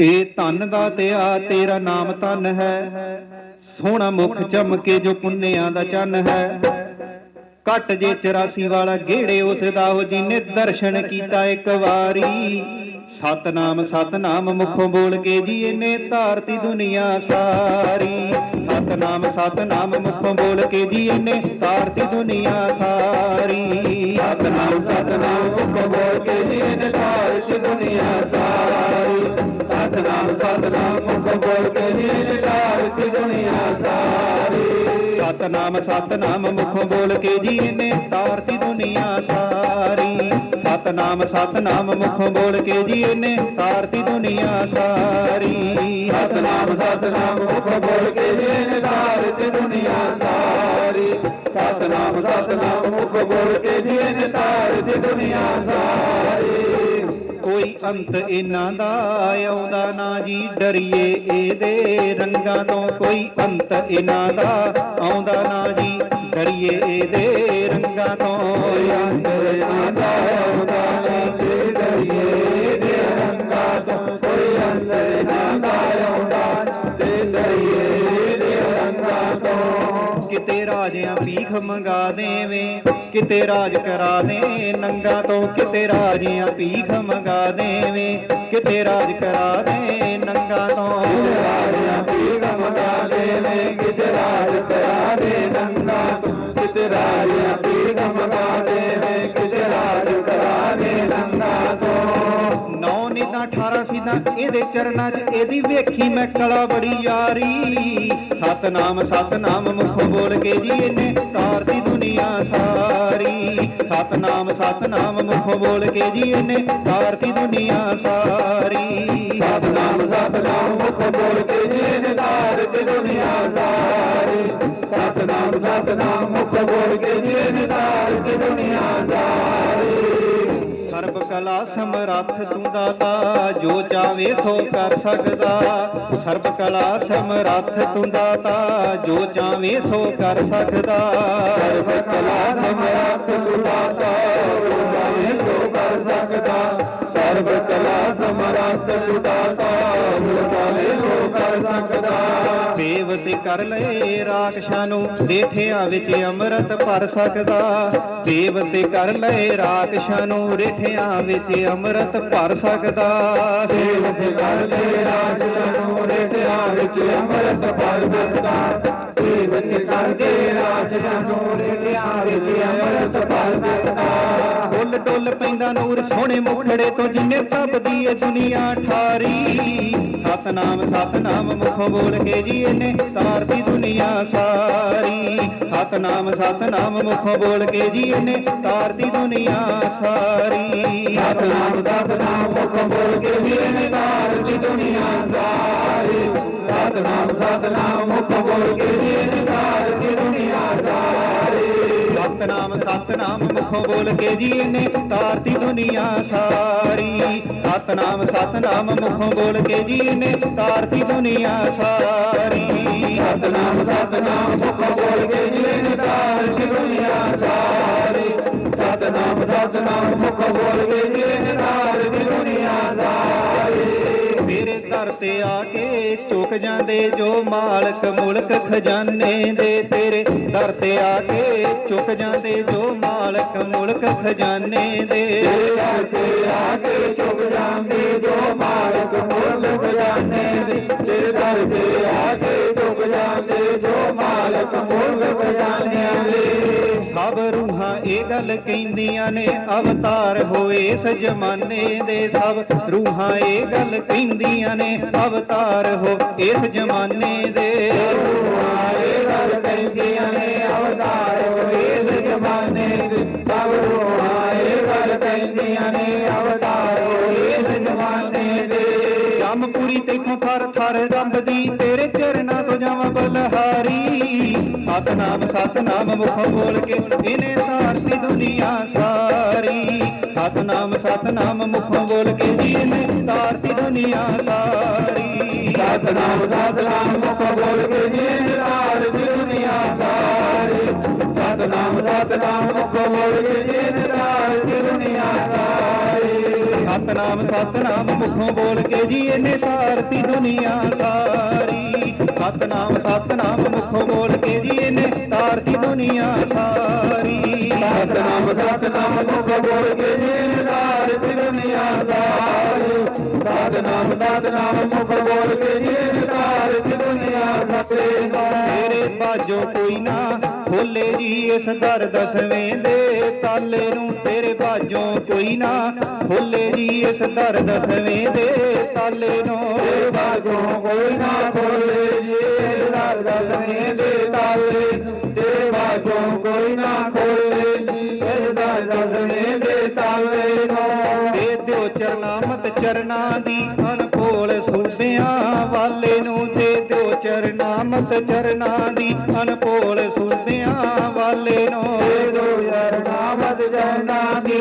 ਏ ਧਨ ਦਾ ਤਿਆ ਤੇਰਾ ਨਾਮ ਧਨ ਹੈ। ਸੋਹਣਾ ਮੁਖ ਚਮਕੇ ਜੋ ਪੁੰਨਿਆਂ ਦਾ ਚੰਨ ਹੈ। ਘਟ ਜੇ 84 ਵਾਲਾ ਗੇੜੇ ਉਸ ਦਾ ਉਹ ਜਿਹਨੇ ਦਰਸ਼ਨ ਕੀਤਾ ਇੱਕ ਵਾਰੀ। ਸਤਨਾਮ ਸਤਨਾਮ ਮੁਖੋਂ ਬੋਲ ਕੇ ਜੀ ਇਹਨੇ ਧਾਰਤੀ ਦੁਨੀਆ ਸਾਰੀ। ਸਤਨਾਮ ਸਤਨਾਮ ਮੁਖੋਂ ਬੋਲ ਕੇ ਜੀ ਇਹਨੇ ਧਾਰਤੀ ਦੁਨੀਆ ਸਾਰੀ। ਸਤਨਾਮ ਸਤਨਾਮ ਸਤਨਾਮ ਸਤਨਾਮ ਮੁਖੋਂ ਬੋਲ ਕੇ ਜੀ ਨੇ ਤਾਰਤੀ ਦੁਨੀਆ ਸਾਰੀ। ਸਤਨਾਮ ਸਤਨਾਮ ਮੁਖੋਂ ਬੋਲ ਕੇ ਜੀ ਨੇ ਤਾਰਤੀ ਦੁਨੀਆ ਸਾਰੀ। ਸਤਨਾਮ ਸਤਨਾਮ ਮੁਖੋਂ ਬੋਲ ਕੇ ਜੀ ਇਹਨੇ ਤਾਰਤੀ ਦੁਨੀਆ ਸਾਰੀ। ਸਤਨਾਮ ਸਤਨਾਮ ਮੁਖੋਂ ਬੋਲ ਕੇ ਜੀ ਇਹਨੇ ਤਾਰਤੀ ਦੁਨੀਆ ਸਾਰੀ। ਅੰਤ ਇਹਨਾਂ ਦਾ ਆਉਂਦਾ ਨਾ ਜੀ ਡਰੀਏ ਇਹਦੇ ਰੰਗਾਂ ਤੋਂ ਕੋਈ ਅੰਤ ਇਹਨਾਂ ਦਾ ਆਉਂਦਾ ਨਾ ਜੀ ਡਰੀਏ ਇਹਦੇ ਰੰਗਾਂ ਤੋਂ ਅੰਤ ਇਹਨਾਂ ਦਾ ਆਉਂਦਾ ਨਾ ਜੀ ਡਰੀਏ ਕਿਤੇ ਰਾਜਿਆਂ ਭੀਖ ਮੰਗਾ ਦੇਵੇ, ਕਿਤੇ ਰਾਜ ਕਰਾ ਦੇ ਨੰਗਾ ਤੋਂ, ਕਿਤੇ ਰਾਜਿਆਂ ਭੀਖ ਮੰਗਾ ਦੇਵੇ, ਕਿਤੇ ਰਾਜ ਕਰਾ ਦੇ ਨੰਗਾ ਤੋਂ। ਇਹਦੇ ਚਰਨਾਂ 'ਚ ਇਹਦੀ ਵੇਖੀ ਮੈਂ ਕਲਾ ਬੜੀ ਯਾਰੀ। ਸਤਨਾਮ ਸਤਨਾਮ ਮੁਖੋਂ ਬੋਲ ਕੇ ਜੀ ਇਹਨੇ ਤਾਰਤੀ ਦੁਨੀਆ ਸਾਰੀ। ਸਤਨਾਮ ਸਤਨਾਮ ਮੁਖੋਂ ਬੋਲ ਕੇ ਜੀ ਇਹਨੇ ਤਾਰਤੀ ਦੁਨੀਆ ਸਾਰੀ। ਸਤਨਾਮ ਸਤਨਾਮ ਮੁਖੋਂ ਬੋਲ ਕੇ ਕਲਾ ਸਮਰੱਥ ਤੂੰ ਦਾਤਾ, ਜੋ ਚਾਵੇ ਸੋ ਕਰ ਸਕਦਾ। ਸਰਬ ਕਲਾ ਸਮਰੱਥ ਤੂੰ ਦਾਤਾ, ਜੋ ਚਾਵੇ ਸੋ ਕਰ ਸਕਦਾ। ਸਰਬ ਕਲਾ ਸਮਰੱਥ ਤੇ ਕਰ ਲਏ ਰਾਖਸ਼ਾਂ ਨੂੰ ਰੇਠਿਆਂ ਵਿੱਚ ਅੰਮ੍ਰਿਤ ਭਰ ਸਕਦਾ। ਦੇਵ ਤੇ ਕਰ ਲਏ ਰਾਖਸ਼ਾਂ ਨੂੰ ਰੇਠਿਆਂ ਵਿੱਚ ਅੰਮ੍ਰਿਤ ਭਰ ਸਕਦਾ। ਦੇਵ ਤੇ ਕਰ ਲਏ ਰਾਖਸ਼ਾਂ ਨੂੰ ਰੇਠਿਆਂ ਵਿੱਚ ਅੰਮ੍ਰਿਤ ਭਰ ਸਕਦਾ। ਦੇਵ ਤੇ ਕਰ ਦੇ ਡੁੱਲ ਨੂਰ ਸੋਹਣੇ ਮੁਖੜੇ ਤੋਂ ਜਿੰਨੇ ਤਪਦੀ ਏ ਦੁਨੀਆ ਠਾਰੀ। ਸਤਨਾਮ ਸਤਨਾਮ ਮੁਖੋਂ ਬੋਲ ਕੇ ਜੀ ਇਹਨੇ ਤਾਰਤੀ ਦੁਨੀਆ ਸਾਰੀ। ਸਤਨਾਮ ਸਤਨਾਮ ਮੁਖੋਂ ਬੋਲ ਕੇ ਜੀ ਇਹਨੇ ਤਾਰਤੀ ਦੁਨੀਆ ਸਾਰੀ। ਸਤਨਾਮ ਸਤਨਾਮ ਮੁਖੋਂ ਬੋਲ ਕੇ ਜੀ ਇਹਨੇ ਤਾਰਤੀ ਦੁਨੀਆ ਸਾਰੀ। ਸਤਨਾਮ ਸਤਨਾਮ ਮੁਖੋਂ ਬੋਲ ਕੇ ਸਤਨਾਮ ਸਤਨਾਮ ਮੁਖੋਂ ਬੋਲ ਕੇ ਜੀ ਇਹਨੇ ਤਾਰਤੀ ਦੁਨੀਆ ਸਾਰੀ। ਸਤਨਾਮ ਸਤਨਾਮ ਮੁਖੋਂ ਬੋਲ ਕੇ ਜੀ ਇਹਨੇ ਤਾਰਤੀ ਦੁਨੀਆ ਸਾਰੀ। ਸਤਨਾਮ ਸਤਨਾਮ ਮੁਖੋਂ ਬੋਲ ਕੇ ਜੀ ਇਹਨੇ ਤਾਰਤੀ ਦੁਨੀਆ ਸਾਰੀ। ਸਤਨਾਮ ਸਤਨਾਮ ਮੁਖੋਂ ਬੋਲ ਕੇ ਜੀ ਇਹਨੇ ਤਾਰਤੀ ਦੁਨੀਆ ਸਾਰੀ। ਮੇਰੇ ਦਰ ਤੇ ਆ ਕੇ ਝੁਕ ਜਾਂਦੇ, ਜੋ ਮਾਲਕ ਮੁਲਕ ਖਜ਼ਾਨੇ ਦੇ, ਤੇਰੇ ਦਰ ਤੇ ਆ ਕੇ ਝੁਕ ਜਾਂਦੇ, ਜੋ ਮਾਲਕ ਮੁਲਕ ਖਜ਼ਾਨੇ ਦੇ। ਗੱਲ ਕਹਿੰਦੀਆਂ ਨੇ ਅਵਤਾਰ ਹੋਏ ਇਸ ਦੇ ਸਭ। ਰੂਹਾਂ ਇਹ ਗੱਲ ਕਹਿੰਦੀਆਂ ਨੇ ਅਵਤਾਰ ਹੋ ਇਸ ਜਮਾਨੇ ਦੇ। ਰੂਹਾਂ ਇਹ ਗੱਲ ਕਹਿੰਦੀਆਂ ਨੇ ਅਵਤਾਰ ਹੋ ਇਸ ਜਮਾਨੇ ਦੇ। ਸਭ ਰੂਹਾਂ ਇਹ ਗੱਲ ਕਹਿੰਦੀਆਂ ਨੇ ਅਵਤਾਰ ਹੋ ਇਸ ਜਮਾਨੇ ਦੇ। ਜਮਪੂਰੀ ਤੇਖੋਂ ਥਰ ਥਰ ਰੰਬਦੀ ਤੇਰੇ ਚਰਨਾਂ ਤੋਂ ਜਾਵਾਂ ਬਲਹਾਰੀ। ਸਤਨਾਮ ਸਤਨਾਮ ਮੁਖੋਂ ਬੋਲ ਕੇ ਇਹਨੇ ਧਾਰਤੀ ਦੁਨੀਆ ਸਾਰੀ। ਸਤਨਾਮ ਸਤਨਾਮ ਮੁਖੋਂ ਬੋਲ ਕੇ ਜੀ ਇਹਨੇ ਸਾਰਤੀ ਦੁਨੀਆ ਸਾਰੀ। ਸਤਨਾਮ ਸਤਨਾਮ ਮੁਖੋਂ ਬੋਲ ਕੇ ਜੀ ਇਹਨੇ ਧਾਰਤੀ ਦੁਨੀਆ ਸਾਰੀ। ਸਤਨਾਮ ਸਤਨਾਮ ਮੁਖੋਂ ਬੋਲ ਕੇ ਇਹਨੇ ਧਾਰਤੀ ਦੁਨੀਆ ਸਾਰੀ। ਸਤਨਾਮ ਸਤਨਾਮ ਮੁਖੋਂ ਬੋਲ ਕੇ ਜੀ ਇਹਨੇ ਸਾਰਤੀ ਦੁਨੀਆ ਸਾਰੀ। ਸਤਨਾਮ ਸਤਨਾਮ ਮੁਖੋਂ ਬੋਲ ਕੇ ਜੀ ਇਹਨੇ ਤਾਰਤੀ ਦੁਨੀਆ ਸਾਰੀ। ਸਤਨਾਮ ਸਤਨਾਮ ਮੁਖ ਬੋਲ ਕੇ ਜੀ ਨਾਰਦ ਦੁਨੀਆ ਸਾਰੀ। ਸਤਨਾਮ ਸਤਨਾਮ ਮੁਖ ਬੋਲ ਕੇ ਜੀ ਨਾਰਦ ਦੁਨੀਆ ਸਾਰੀ। ਤੇਰੇ ਬਾਝੋਂ ਕੋਈ ਨਾ ਖੋਲੇ ਜੀ ਇਸ ਦਰ ਦਸਵੇਂ ਦੇ ਤਾਲੇ ਨੂੰ ਤੇਰੇ ਬਾਝੋਂ ਕੋਈ ਨਾ ਖੋਲੇ ਜੀ ਇਸ ਦਰ ਦਸਵੇਂ ਦੇ ਤਾਲੇ ਨੂੰ ਤੇਰੇ ਬਾਝੋਂ ਕੋਈ ਨਾ ਖੋਲੇ ਜੀ ਦਰ ਦਸਵੇਂ ਦੇ ਤਾਲੇ ਤੇਰੇ ਬਾਝੋਂ ਕੋਈ ਨਾ ਖੋਲੇ ਜੀ ਦਰ ਦਸਵੇਂ ਦੇ ਤਾਲੇ ਦੇ ਦਿਓ ਚਰਨਾਮਤ ਚਰਨਾਂ ਦੀ ਅਨਕੋਲ ਸੁਣਦਿਆਂ ਵਾਲੇ ਨੂੰ ਦੇ ਦਿਓ ਚਰਨਾਮਤ ਚਰਨਾਂ ਦੀ ਅਨਕੋਲ ਸੁਣਦਿਆਂ ਵਾਲੇ ਨੂੰ ਦੇ ਦੋ ਚਰਨਾਮਤ ਚਰਨਾ ਦੀ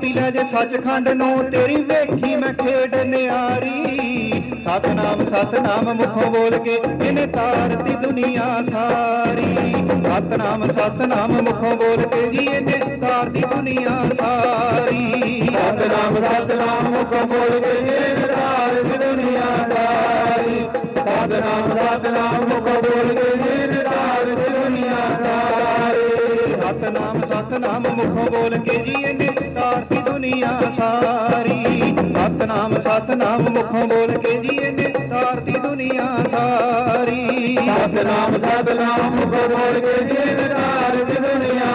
ਪੀ ਲੈ ਜੇ ਸੱਚਖੰਡ ਨੂੰ, ਤੇਰੀ ਵੇਖੀ ਮੈਂ ਖੇਡ ਨਿਆਰੀ। ਸਤਨਾਮ ਸਤਨਾਮ ਮੁਖੋਂ ਬੋਲ ਕੇ ਇਹਨੇ ਤਾਰਤੀ ਦੁਨੀਆ ਸਾਰੀ। ਸਤਨਾਮ ਸਤਨਾਮ ਮੁਖੋਂ ਬੋਲ ਕੇ ਜੀ ਇਹਨੇ ਤਾਰਤੀ ਦੁਨੀਆ ਸਾਰੀ। ਸਤਨਾਮ ਸਤਨਾਮ ਮੁਖ ਬੋਲ ਕੇ ਨਿਰਦਾਰ ਦੁਨੀਆ ਸਾਰੀ। ਸਤਨਾਮ ਸਤਨਾਮ ਮੁਖ ਬੋਲ ਕੇ ਨਿਰਦਾਰ ਦੁਨੀਆ ਸਾਰੀ। ਸਤਨਾਮ ਸਤਨਾਮ ਮੁਖੋਂ ਬੋਲ ਕੇ ਜੀ ਇਹਨੇ ਤਾਰਤੀ ਦੁਨੀਆ ਸਾਰੀ। ਸਤਨਾਮ ਸਤਨਾਮ ਮੁਖੋਂ ਬੋਲ ਕੇ ਜੀ ਇਹਨੇ ਤਾਰਤੀ ਦੁਨੀਆ ਸਾਰੀ। ਸਤਨਾਮ ਸਤਨਾਮ ਮੁਖ ਬੋਲ ਕੇ ਨਿਰਦਾਰ ਦੁਨੀਆ ਸਾਰੀ ਸਤਨਾਮ